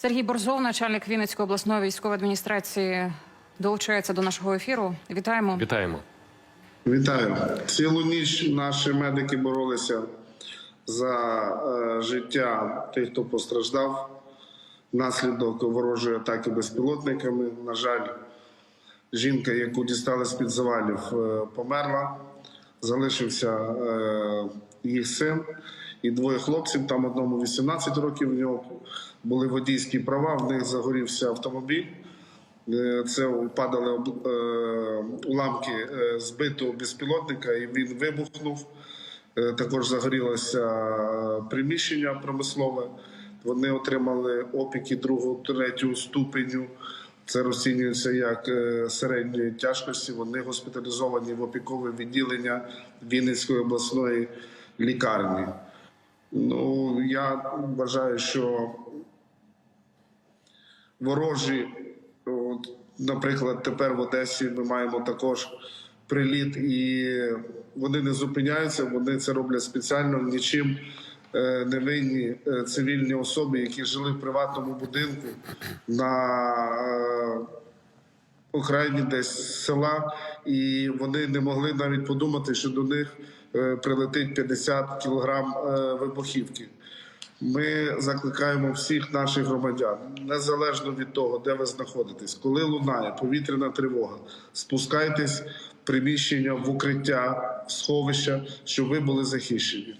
Сергій Борзов, начальник Вінницької обласної військової адміністрації, долучається до нашого ефіру. Вітаємо. Вітаємо. Вітаю. Цілу ніч наші медики боролися за е, життя тих, хто постраждав внаслідок ворожої атаки безпілотниками. На жаль, жінка, яку дістали з під завалів, е, померла. Залишився е, їх син і двоє хлопців. Там одному 18 років. В нього були водійські права. В них загорівся автомобіль. Е, Це падали е, уламки е, збитого безпілотника, і він вибухнув. Також загорілося приміщення промислове. Вони отримали опіки другого, третього ступеню. Це розцінюється як середньої тяжкості. Вони госпіталізовані в опікове відділення Вінницької обласної лікарні. Ну я вважаю, що ворожі, от, наприклад, тепер в Одесі ми маємо також приліт, і вони не зупиняються, вони це роблять спеціально, нічим е, не винні е, цивільні особи, які жили в приватному будинку на е, окраїні десь села, і вони не могли навіть подумати, що до них прилетить 50 кілограм е, вибухівки. Ми закликаємо всіх наших громадян, незалежно від того, де ви знаходитесь, коли лунає повітряна тривога, спускайтесь в приміщення в укриття, в сховища, щоб ви були захищені.